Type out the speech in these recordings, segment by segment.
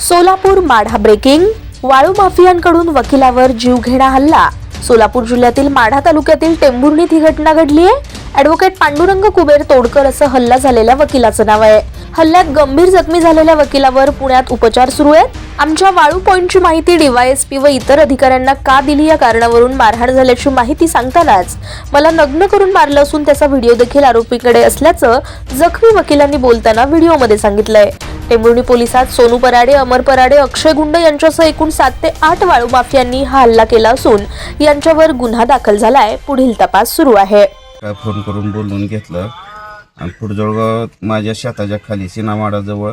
Solapur Madha breaking वाळू माफियांकडून वकिलावर जीवघेणा हल्ला. सोलापूर जिल्ह्यातील माढा तालुक्यातील टेंभुर्णीत ही घटना घडली आहे. ॲडव्होकेट पांडुरंग कुबेर तोडकर असं हल्ला झालेल्या वकिलाचं नाव आहे. हल्ल्यात गंभीर जखमी झालेल्या वकिलावर पुण्यात उपचार सुरू आहेत. आमच्या वाळू पॉईंटची माहिती डीवायएसपी व इतर अधिकाऱ्यांना का दिली या कारणावरून मारहाण झाल्याची माहिती सांगतानाच मला नग्न करून मारलं असून त्याचा व्हिडिओ देखील आरोपीकडे असल्याचं जखमी वकिलांनी बोलताना व्हिडिओमध्ये सांगितलंय. टेंभुर्णी पोलिसात सोनू पराडे अमर पराडे अक्षय गुंड यांच्यासह एकूण सात ते आठ वाळू माफियांनी हा हल्ला केला असून यांच्यावर गुन्हा दाखल झालाय. पुढील तपास सुरू आहे. काय फोन करून बोलून घेतलं आणि पुढजवळ माझ्या शेताच्या खाली सिनामाडाजवळ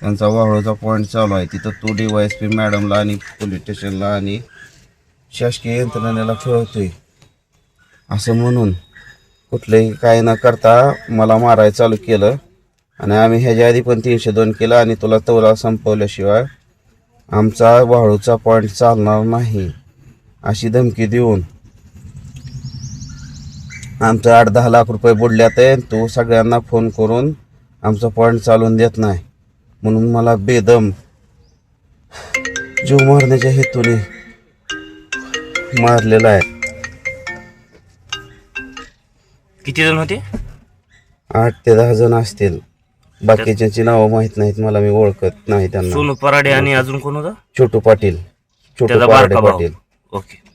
त्यांचा वाहळूचा पॉईंट चालू आहे. तिथं तो डी वाय एस पी मॅडमला आणि पोलीस स्टेशनला आणि शासकीय यंत्रणेला खेळवतोय. असं म्हणून कुठलंही काय न करता मला मारायला चालू केलं. आणि आम्ही ह्याच्या आधी पण तीनशे दोन केलं आणि तुला तवला संपवल्याशिवाय आमचा वाळूचा पॉईंट चालणार नाही अशी धमकी देऊन. आमचं आठ दहा लाख रुपये बुडल्यात आहे तो सगळ्यांना फोन करून आमचा पॉईंट चालून देत नाही. म्हणून मला बेदम जीव मारण्याच्या हेतूने मारलेला आहे. किती जण होते? आठ ते दहा जण असतील. बाकीच्यांची नावं माहीत नाहीत मला मी ओळखत नाही त्यांना. सोनू पराडे आणि अजून कोण होता? छोटू पाटील. छोटू त्याचा पारडे बारका भाऊ. पाटील. ओके.